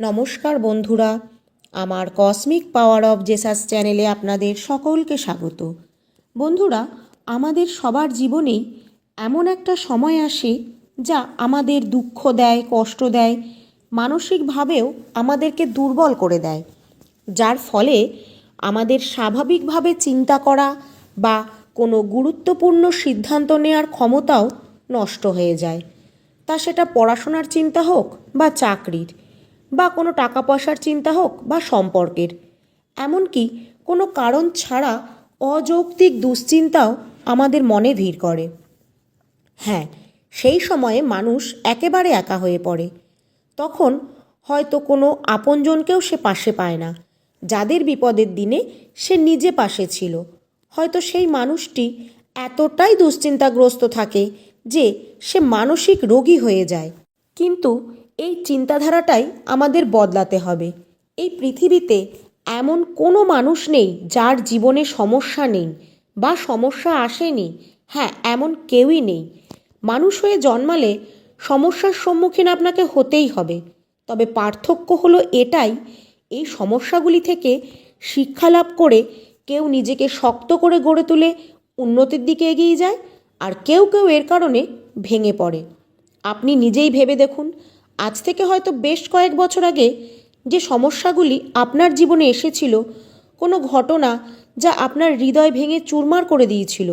নমস্কার বন্ধুরা, আমার কসমিক পাওয়ার অফ জেসাস চ্যানেলে আপনাদের সকলকে স্বাগত। বন্ধুরা, আমাদের সবার জীবনেই এমন একটা সময় আসে যা আমাদের দুঃখ দেয়, কষ্ট দেয়, মানসিকভাবেও আমাদেরকে দুর্বল করে দেয়। যার ফলে আমাদের স্বাভাবিকভাবে চিন্তা করা বা কোনো গুরুত্বপূর্ণ সিদ্ধান্ত নেওয়ার ক্ষমতাও নষ্ট হয়ে যায়। তা সেটা পড়াশোনার চিন্তা হোক বা চাকরির বা কোনো টাকা পয়সার চিন্তা হোক বা সম্পর্কের। এমনকি কোনো কারণ ছাড়া অযৌক্তিক দুশ্চিন্তাও আমাদের মনে ভিড় করে। হ্যাঁ সেই সময়ে মানুষ একেবারে একা হয়ে পড়ে। তখন হয়তো কোনো আপনজনকেও সে পাশে পায় না। যাদের বিপদের দিনে সে নিজে পাশে ছিল। হয়তো সেই মানুষটি এতটাই দুশ্চিন্তাগ্রস্ত থাকে যে সে মানসিক রোগী হয়ে যায়। কিন্তু এই চিন্তাধারাটাই আমাদের বদলাতে হবে। এই পৃথিবীতে এমন কোনো মানুষ নেই যার জীবনে সমস্যা নেই বা সমস্যা আসেনি। হ্যাঁ এমন কেউই নেই। মানুষ হয়ে জন্মালে সমস্যার সম্মুখীন আপনাকে হতেই হবে। তবে পার্থক্য হলো এটাই, এই সমস্যাগুলি থেকে শিক্ষা লাভ করে কেউ নিজেকে শক্ত করে গড়ে তুলে উন্নতির দিকে এগিয়ে যায় আর কেউ কেউ এর কারণে ভেঙে পড়ে। আপনি নিজেই ভেবে দেখুন আজ থেকে হয়তো বেশ কয়েক বছর আগে যে সমস্যাগুলি আপনার জীবনে এসেছিল, কোনো ঘটনা যা আপনার হৃদয় ভেঙে চুরমার করে দিয়েছিল,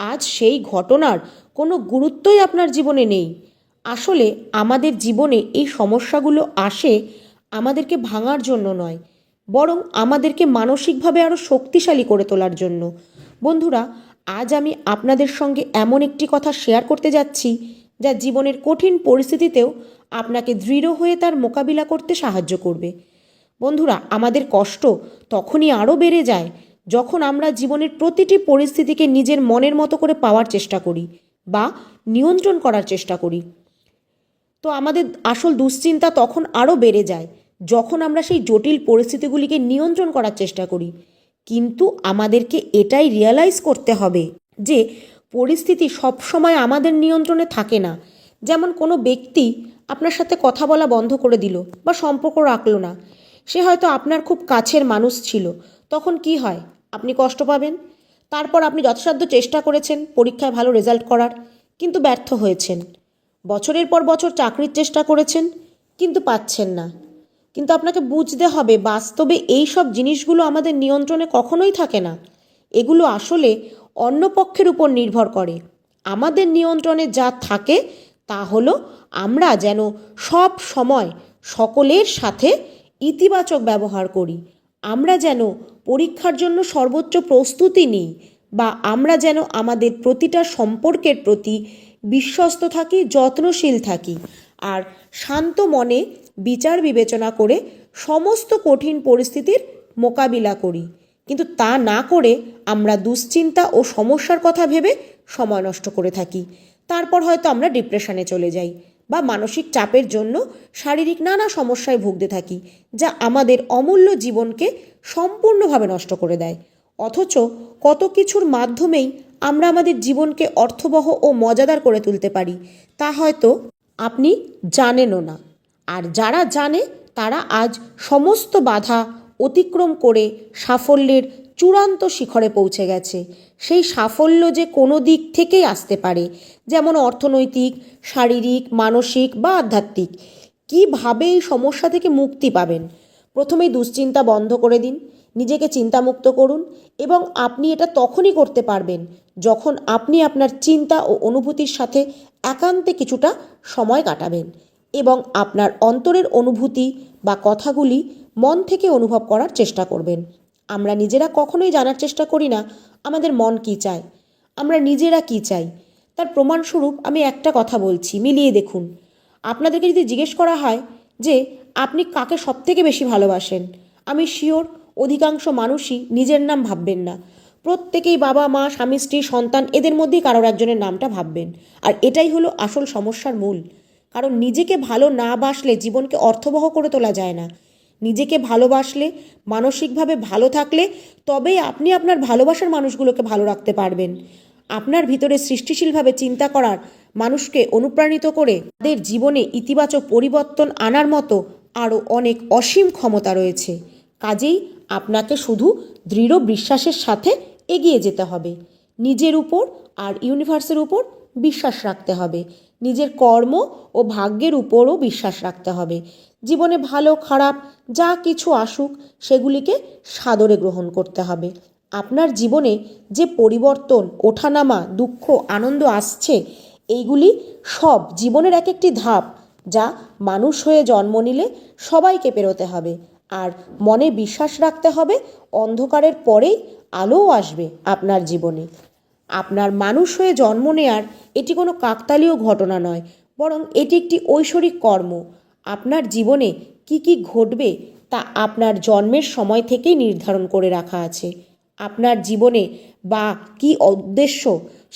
আজ সেই ঘটনার কোনো গুরুত্বই আপনার জীবনে নেই। আসলে আমাদের জীবনে এই সমস্যাগুলো আসে আমাদেরকে ভাঙার জন্য নয়, বরং আমাদেরকে মানসিকভাবে আরও শক্তিশালী করে তোলার জন্য। বন্ধুরা, আজ আমি আপনাদের সঙ্গে এমন একটি কথা শেয়ার করতে যাচ্ছি যা জীবনের কঠিন পরিস্থিতিতেও আপনাকে দৃঢ় হয়ে তার মোকাবিলা করতে সাহায্য করবে। বন্ধুরা, আমাদের কষ্ট তখনই আরও বেড়ে যায় যখন আমরা জীবনের প্রতিটি পরিস্থিতিকে নিজের মনের মতো করে পাওয়ার চেষ্টা করি বা নিয়ন্ত্রণ করার চেষ্টা করি। তো আমাদের আসল দুশ্চিন্তা তখন আরও বেড়ে যায় যখন আমরা সেই জটিল পরিস্থিতিগুলিকে নিয়ন্ত্রণ করার চেষ্টা করি। কিন্তু আমাদেরকে এটাই রিয়ালাইজ করতে হবে যে পরিস্থিতি সবসময় আমাদের নিয়ন্ত্রণে থাকে না। যেমন কোনো ব্যক্তি আপনার সাথে কথা বলা বন্ধ করে দিল বা সম্পর্ক রাখল না। সে হয়তো আপনার খুব কাছের মানুষ ছিল। তখন কি হয়? আপনি কষ্ট পাবেন। তারপর আপনি যথাসাধ্য চেষ্টা করেছেন পরীক্ষায় ভালো রেজাল্ট করার, কিন্তু ব্যর্থ হয়েছেন। বছরের পর বছর চাকরির চেষ্টা করেছেন, কিন্তু পাচ্ছেন না। কিন্তু আপনাকে বুঝতে হবে, বাস্তবে এই সব জিনিসগুলো আমাদের নিয়ন্ত্রণে কখনোই থাকে না। এগুলো আসলে অন্য পক্ষের উপর নির্ভর করে। আমাদের নিয়ন্ত্রণে যা থাকে তা হলো আমরা যেন সব সময় সকলের সাথে ইতিবাচক ব্যবহার করি। আমরা যেন পরীক্ষার জন্য সর্বোচ্চ প্রস্তুতি নিই বা আমরা যেন আমাদের প্রতিটা সম্পর্কের প্রতি বিশ্বস্ত থাকি, যত্নশীল থাকি আর শান্ত মনে বিচার বিবেচনা করে সমস্ত কঠিন পরিস্থিতির মোকাবিলা করি। কিন্তু তা না করে আমরা দুশ্চিন্তা ও সমস্যার কথা ভেবে সময় নষ্ট করে থাকি। তারপর হয়তো আমরা ডিপ্রেশনে চলে যাই বা মানসিক চাপের জন্য শারীরিক নানা সমস্যায় ভুগতে থাকি, যা আমাদের অমূল্য জীবনকে সম্পূর্ণভাবে নষ্ট করে দেয়। অথচ কত কিছুর মাধ্যমেই আমরা আমাদের জীবনকে অর্থবহ ও মজাদার করে তুলতে পারি, তা হয়তো আপনি জানেনও না। আর যারা জানে, তারা আজ সমস্ত বাধা অতিক্রম করে সাফল্যের চূড়ান্ত শিখরে পৌঁছে গেছে। সেই সাফল্য যে কোনো দিক থেকেই আসতে পারে, যেমন অর্থনৈতিক, শারীরিক, মানসিক বা আধ্যাত্মিক। কীভাবে এই সমস্যা থেকে মুক্তি পাবেন? প্রথমেই দুশ্চিন্তা বন্ধ করে দিন, নিজেকে চিন্তামুক্ত করুন এবং আপনি এটা তখনই করতে পারবেন যখন আপনি আপনার চিন্তা ও অনুভূতির সাথে একান্তে কিছুটা সময় কাটাবেন এবং আপনার অন্তরের অনুভূতি বা কথাগুলি মন থেকে অনুভব করার চেষ্টা করবেন। আমরা নিজেরা কখনোই জানার চেষ্টা করি না, আমাদের মন কী চায়? আমরা নিজেরা কী চাই? তার প্রমাণস্বরূপ আমি একটা কথা বলছি, মিলিয়ে দেখুন। আপনাদেরকে যদি জিজ্ঞেস করা হয় যে, আপনি কাকে সবথেকে বেশি ভালোবাসেন? আমি শিওর অধিকাংশ মানুষই নিজের নাম ভাববেন না। প্রত্যেকেই বাবা, মা, স্বামী, স্ত্রী, সন্তান, এদের মধ্যেই কারোর একজনের নামটা ভাববেন। আর এটাই হলো আসল সমস্যার মূল। কারণ নিজেকে ভালো না বাসলে জীবনকে অর্থবহ করে তোলা যায় না। নিজেকে ভালোবাসলে, মানসিকভাবে ভালো থাকলে তবেই আপনি আপনার ভালোবাসার মানুষগুলোকে ভালো রাখতে পারবেন। আপনার ভিতরে সৃষ্টিশীলভাবে চিন্তা করার মানুষকে অনুপ্রাণিত করে তাদের জীবনে ইতিবাচক পরিবর্তন আনার মতো আরও অনেক অসীম ক্ষমতা রয়েছে। কাজেই আপনাকে শুধু দৃঢ় বিশ্বাসের সাথে এগিয়ে যেতে হবে। নিজের উপর আর ইউনিভার্সের উপর বিশ্বাস রাখতে হবে। নিজের কর্ম ও ভাগ্যের উপরও বিশ্বাস রাখতে হবে। জীবনে ভালো, খারাপ, যা কিছু আসুক, সেগুলিকে সাদরে গ্রহণ করতে হবে। আপনার জীবনে যে পরিবর্তন, ওঠানামা, দুঃখ, আনন্দ আসছে, এইগুলি সব জীবনের এক একটি ধাপ যা মানুষ হয়ে জন্ম নিলে সবাইকে পেরোতে হবে। আর মনে বিশ্বাস রাখতে হবে, অন্ধকারের পরেই আলোও আসবে আপনার জীবনে। আপনার মানুষ হয়ে জন্ম নেয়ার এটি কোনো কাকতালীয় ঘটনা নয়, বরং এটি একটি ঐশ্বরিক কর্ম। আপনার জীবনে কি কি ঘটবে তা আপনার জন্মের সময় থেকেই নির্ধারণ করে রাখা আছে। আপনার জীবনে বা কি উদ্দেশ্য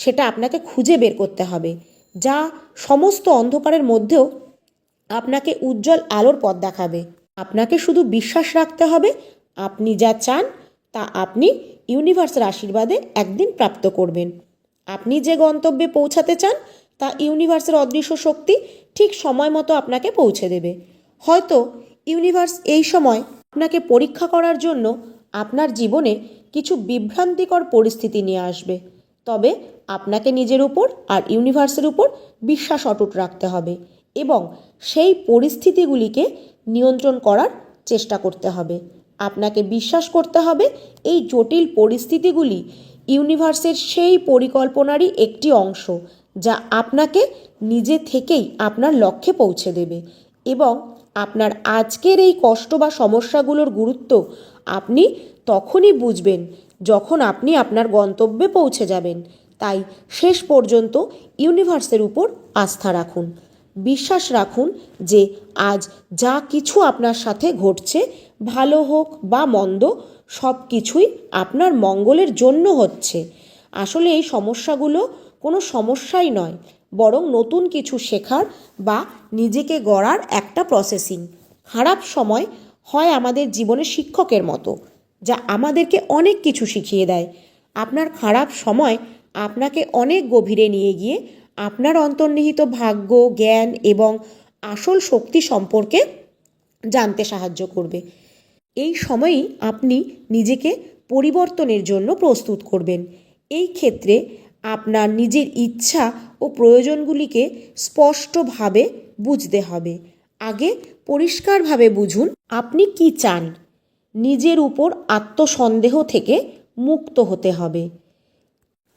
সেটা আপনাকে খুঁজে বের করতে হবে, যা সমস্ত অন্ধকারের মধ্যেও আপনাকে উজ্জ্বল আলোর পথ দেখাবে। আপনাকে শুধু বিশ্বাস রাখতে হবে, আপনি যা চান তা আপনি ইউনিভার্সের আশীর্বাদে একদিন প্রাপ্ত করবেন। আপনি যে গন্তব্যে পৌঁছাতে চান, তা ইউনিভার্সের অদৃশ্য শক্তি ঠিক সময় মতো আপনাকে পৌঁছে দেবে। হয়তো ইউনিভার্স এই সময় আপনাকে পরীক্ষা করার জন্য আপনার জীবনে কিছু বিভ্রান্তিকর পরিস্থিতি নিয়ে আসবে। তবে আপনাকে নিজের উপর আর ইউনিভার্সের উপর বিশ্বাস অটুট রাখতে হবে এবং সেই পরিস্থিতিগুলিকে নিয়ন্ত্রণ করার চেষ্টা করতে হবে। আপনাকে বিশ্বাস করতে হবে এই জটিল পরিস্থিতিগুলি ইউনিভার্সের সেই পরিকল্পনারই একটি অংশ, যা আপনাকে নিজে থেকেই আপনার লক্ষ্যে পৌঁছে দেবে এবং আপনার আজকের এই কষ্ট বা সমস্যাগুলোর গুরুত্ব আপনি তখনই বুঝবেন যখন আপনি আপনার গন্তব্যে পৌঁছে যাবেন। তাই শেষ পর্যন্ত ইউনিভার্সের উপর আস্থা রাখুন। বিশ্বাস রাখুন যে আজ যা কিছু আপনার সাথে ঘটছে ভালো হোক বা মন্দ সব কিছুই আপনার মঙ্গলের জন্য হচ্ছে। আসলে এই সমস্যাগুলো কোনো সমস্যাই নয়, বরং নতুন কিছু শেখার বা নিজেকে গড়ার একটা প্রসেসিং খারাপ সময় হয় আমাদের জীবনে শিক্ষকের মতো, যা আমাদেরকে অনেক কিছু শিখিয়ে দেয়। আপনার খারাপ সময় আপনাকে অনেক গভীরে নিয়ে গিয়ে আপনার অন্তর্নিহিত ভাগ্য, জ্ঞান এবং আসল শক্তি সম্পর্কে জানতে সাহায্য করবে। এই সময়েই আপনি নিজেকে পরিবর্তনের জন্য প্রস্তুত করবেন। এই ক্ষেত্রে আপনার নিজের ইচ্ছা ও প্রয়োজনগুলিকে স্পষ্টভাবে বুঝতে হবে। আগে পরিষ্কারভাবে বুঝুন, আপনি কি চান? নিজের উপর আত্মসন্দেহ থেকে মুক্ত হতে হবে।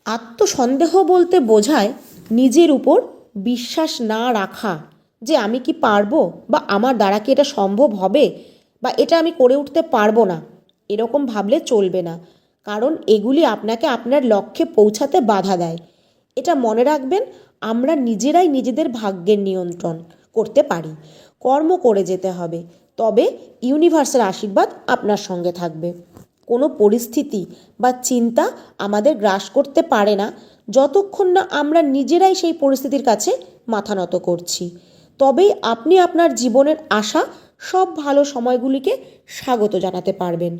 আত্মসন্দেহ বলতে বোঝায় নিজের উপর বিশ্বাস না রাখা যে আমি কি পারব বা আমার দ্বারা কি এটা সম্ভব হবে? বা এটা আমি করে উঠতে পারব না, এরকম ভাবলে চলবে না। কারণ এগুলি আপনাকে আপনার লক্ষ্যে পৌঁছাতে বাধা দেয়। এটা মনে রাখবেন, আমরা নিজেরাই নিজেদের ভাগ্যের নিয়ন্ত্রণ করতে পারি। কর্ম করে যেতে হবে, তবে ইউনিভার্সের আশীর্বাদ আপনার সঙ্গে থাকবে। কোনো পরিস্থিতি বা চিন্তা আমাদের গ্রাস করতে পারে না, যতক্ষণ না আমরা নিজেরাই সেই পরিস্থিতির কাছে মাথা নত করছি। তবেই আপনি আপনার জীবনের আশা সব ভালো সময়গুলিকে স্বাগত জানাতে পারবেন।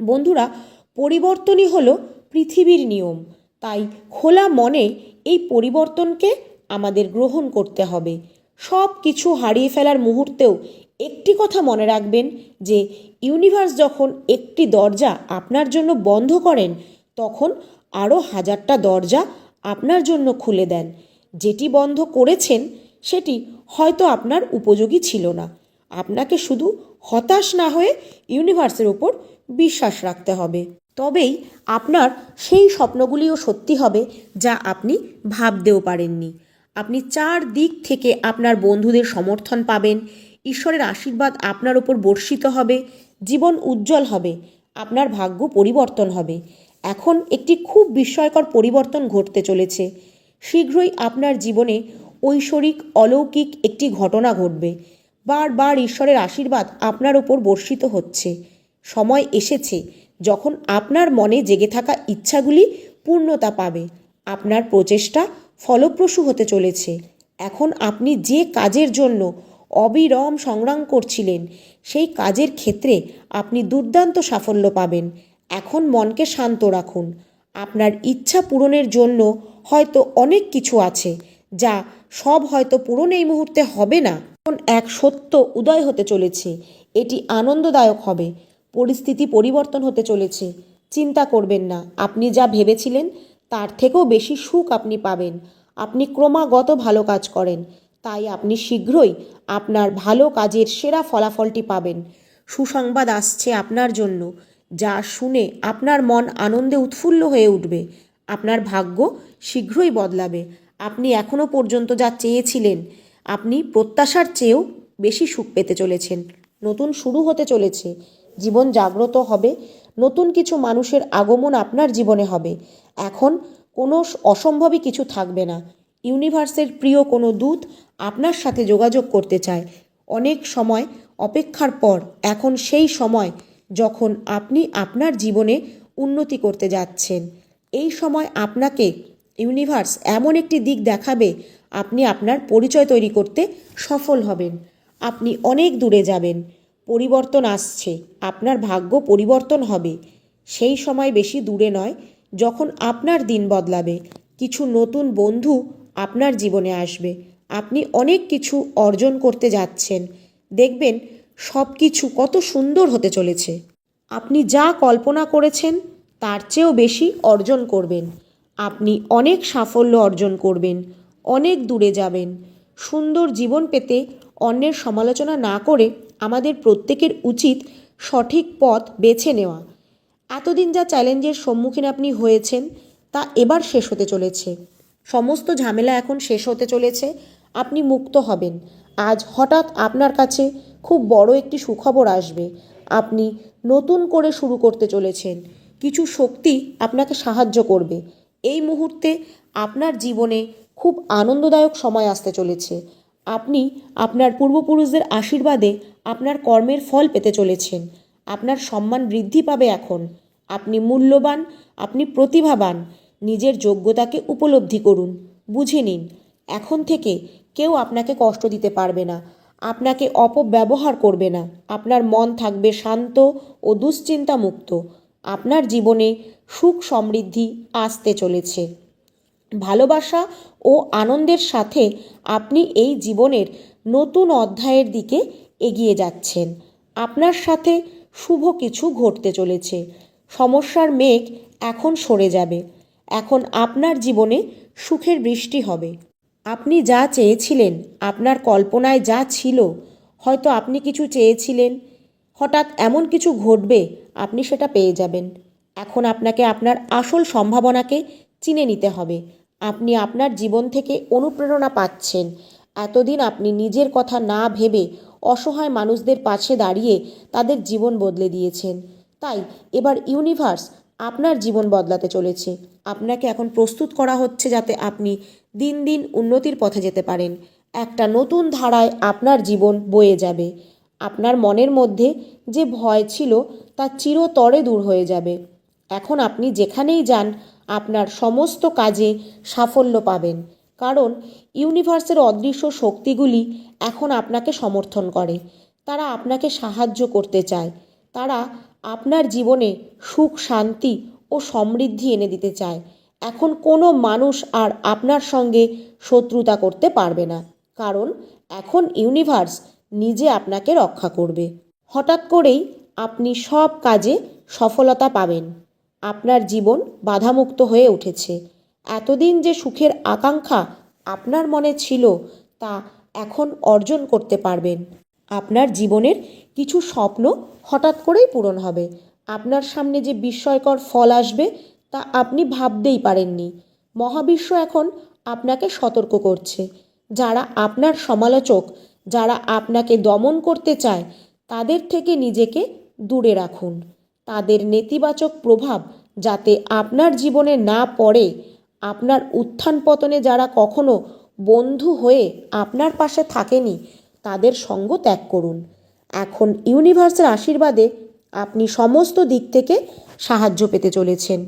বন্ধুরা, পরিবর্তনই হলো পৃথিবীর নিয়ম। তাই খোলা মনে এই পরিবর্তনকে আমাদের গ্রহণ করতে হবে। সব কিছু হারিয়ে ফেলার মুহূর্তেও একটি কথা মনে রাখবেন যে ইউনিভার্স যখন একটি দরজা আপনার জন্য বন্ধ করেন, তখন আরও হাজারটা দরজা আপনার জন্য খুলে দেন। যেটি বন্ধ করেছেন সেটি হয়তো আপনার উপযোগী ছিল না। আপনাকে শুধু হতাশ না হয়ে ইউনিভার্সের উপর বিশ্বাস রাখতে হবে। তবেই আপনার সেই স্বপ্নগুলিও সত্যি হবে যা আপনি ভাবতেও পারেননি। আপনি চার দিক থেকে আপনার বন্ধুদের সমর্থন পাবেন, ঈশ্বরের আশীর্বাদ আপনার ওপর বর্ষিত হবে, জীবন উজ্জ্বল হবে, আপনার ভাগ্য পরিবর্তন হবে। এখন একটি খুব বিস্ময়কর পরিবর্তন ঘটতে চলেছে। শীঘ্রই আপনার জীবনে ঐশ্বরিক, অলৌকিক একটি ঘটনা ঘটবে। বারবার ঈশ্বরের আশীর্বাদ আপনার ওপর বর্ষিত হচ্ছে। সময় এসেছে যখন আপনার মনে জেগে থাকা ইচ্ছাগুলি পূর্ণতা পাবে। আপনার প্রচেষ্টা ফলপ্রসূ হতে চলেছে। এখন আপনি যে কাজের জন্য অবিরম সংগ্রাম করছিলেন, সেই কাজের ক্ষেত্রে আপনি দুর্দান্ত সাফল্য পাবেন। এখন মনকে শান্ত রাখুন। আপনার ইচ্ছা পূরণের জন্য হয়তো অনেক কিছু আছে। যা সব হয়তো পূরণ এই মুহূর্তে হবে না। এক সত্য উদয় হতে চলেছে। এটি আনন্দদায়ক হবে। পরিস্থিতি পরিবর্তন হতে চলেছে। চিন্তা করবেন না, আপনি যা ভেবেছিলেন তার থেকেও বেশি সুখ আপনি পাবেন। আপনি ক্রমাগত ভালো কাজ করেন। তাই আপনি শীঘ্রই আপনার ভালো কাজের সেরা ফলাফলটি পাবেন। সুসংবাদ আসছে আপনার জন্য, যা শুনে আপনার মন আনন্দে উৎফুল্ল হয়ে উঠবে। আপনার ভাগ্য শীঘ্রই বদলাবে। আপনি এখনও পর্যন্ত যা চেয়েছিলেন, আপনি প্রত্যাশার চেয়েও বেশি সুখ পেতে চলেছেন। নতুন শুরু হতে চলেছে। জীবন জাগ্রত হবে। নতুন কিছু মানুষের আগমন আপনার জীবনে হবে। এখন কোনো অসম্ভবই কিছু থাকবে না। ইউনিভার্সের প্রিয় কোনো দূত আপনার সাথে যোগাযোগ করতে চায়। অনেক সময় অপেক্ষার পর, এখন সেই সময় যখন আপনি আপনার জীবনে উন্নতি করতে যাচ্ছেন। এই সময় আপনাকে ইউনিভার্স এমন একটি দিক দেখাবে, আপনি আপনার পরিচয় তৈরি করতে সফল হবেন। আপনি অনেক দূরে যাবেন। পরিবর্তন আসছে। আপনার ভাগ্য পরিবর্তন হবে। সেই সময় বেশি দূরে নয়, যখন আপনার দিন বদলাবে। কিছু নতুন বন্ধু আপনার জীবনে আসবে। আপনি অনেক কিছু অর্জন করতে যাচ্ছেন। দেখবেন সব কিছু কত সুন্দর হতে চলেছে। আপনি যা কল্পনা করেছেন, তার চেয়েও বেশি অর্জন করবেন। আপনি অনেক সাফল্য অর্জন করবেন, অনেক দূরে যাবেন। সুন্দর জীবন পেতে অন্যের সমালোচনা না করে আমাদের প্রত্যেকের উচিত সঠিক পথ বেছে নেওয়া। এতদিন যা চ্যালেঞ্জের সম্মুখীন আপনি হয়েছেন, তা এবার শেষ হতে চলেছে। সমস্ত ঝামেলা এখন শেষ হতে চলেছে, আপনি মুক্ত হবেন। আজ হঠাৎ আপনার কাছে খুব বড় একটি সুখবর আসবে। আপনি নতুন করে শুরু করতে চলেছেন। কিছু শক্তি আপনাকে সাহায্য করবে। এই মুহূর্তে আপনার জীবনে খুব আনন্দদায়ক সময় আসতে চলেছে। আপনি আপনার পূর্বপুরুষদের আশীর্বাদে আপনার কর্মের ফল পেতে চলেছেন। আপনার সম্মান বৃদ্ধি পাবে এখন। আপনি মূল্যবান, আপনি প্রতিভাবান। নিজের যোগ্যতাকে উপলব্ধি করুন। বুঝে নিন, এখন থেকে কেউ আপনাকে কষ্ট দিতে পারবে না। আপনাকে অপব্যবহার করবে না। আপনার মন থাকবে শান্ত ও দুশ্চিন্তা মুক্ত আপনার জীবনে সুখ সমৃদ্ধি আসতে চলেছে। ভালোবাসা ও আনন্দের সাথে আপনি এই জীবনের নতুন অধ্যায়ের দিকে এগিয়ে যাচ্ছেন। আপনার সাথে শুভ কিছু ঘটতে চলেছে। সমস্যার মেঘ এখন সরে যাবে। এখন আপনার জীবনে সুখের বৃষ্টি হবে। আপনি যা চেয়েছিলেন, আপনার কল্পনায় যা ছিল, হয়তো আপনি কিছু চেয়েছিলেন। হঠাৎ এমন কিছু ঘটবে আপনি সেটা পেয়ে যাবেন। এখন আপনাকে আপনার আসল সম্ভাবনাকে চিনে নিতে হবে। আপনি আপনার জীবন থেকে অনুপ্রেরণা পাচ্ছেন। এতদিন আপনি নিজের কথা না ভেবে অসহায় মানুষদের পাশে দাঁড়িয়ে তাদের জীবন বদলে দিয়েছেন। তাই এবার ইউনিভার্স আপনার জীবন বদলাতে চলেছে। আপনাকে এখন প্রস্তুত করা হচ্ছে যাতে আপনি দিন দিন উন্নতির পথে যেতে পারেন। একটা নতুন ধারায় আপনার জীবন বয়ে যাবে। আপনার মনের মধ্যে যে ভয় ছিল তা চিরতরে দূর হয়ে যাবে। এখন আপনি যেখানেই যান, আপনার সমস্ত কাজে সাফল্য পাবেন। কারণ, ইউনিভার্সের অদৃশ্য শক্তিগুলি এখন আপনাকে সমর্থন করে। তারা আপনাকে সাহায্য করতে চায়। তারা আপনার জীবনে সুখ, শান্তি ও সমৃদ্ধি এনে দিতে চায়। এখন কোনো মানুষ আর আপনার সঙ্গে শত্রুতা করতে পারবে না। কারণ, এখন ইউনিভার্স নিজে আপনাকে রক্ষা করবে। হঠাৎ করেই আপনি সব কাজে সফলতা পাবেন। আপনার জীবন বাধামুক্ত হয়ে উঠেছে। এতদিন যে সুখের আকাঙ্ক্ষা আপনার মনে ছিল, তা এখন অর্জন করতে পারবেন। আপনার জীবনের কিছু স্বপ্ন হঠাৎ করেই পূরণ হবে। আপনার সামনে যে বিস্ময়কর ফল আসবে, তা আপনি ভাবতেই পারেননি। মহাবিশ্ব এখন আপনাকে সতর্ক করছে। যারা আপনার সমালোচক যারা আপনাকে দমন করতে চায়, তাদের থেকে নিজেকে দূরে রাখুন। তাদের নেতিবাচক প্রভাব যাতে আপনার জীবনে না পড়ে, আপনার উত্থান পতনে যারা কখনো বন্ধু হয়ে আপনার পাশে থাকেনি, তাদের সঙ্গ ত্যাগ করুন। এখন ইউনিভার্সের আশীর্বাদে আপনি সমস্ত দিক থেকে সাহায্য পেতে চলেছেন।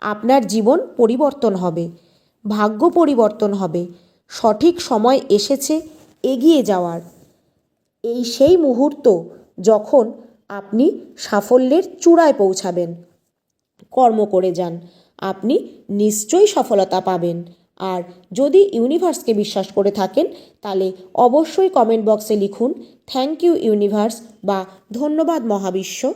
আপনার জীবন পরিবর্তন হবে, ভাগ্য পরিবর্তন হবে, সঠিক সময় এসেছে এগিয়ে যাওয়ার। এই সেই মুহূর্ত যখন আপনি সাফল্যের চূড়ায় পৌঁছাবেন। কর্ম করে যান। আপনি নিশ্চয়ই সফলতা পাবেন। আর যদি ইউনিভার্সকে বিশ্বাস করে থাকেন, তাহলে অবশ্যই কমেন্ট বক্সে লিখুন, থ্যাংক ইউ ইউনিভার্স বা ধন্যবাদ মহাবিশ্ব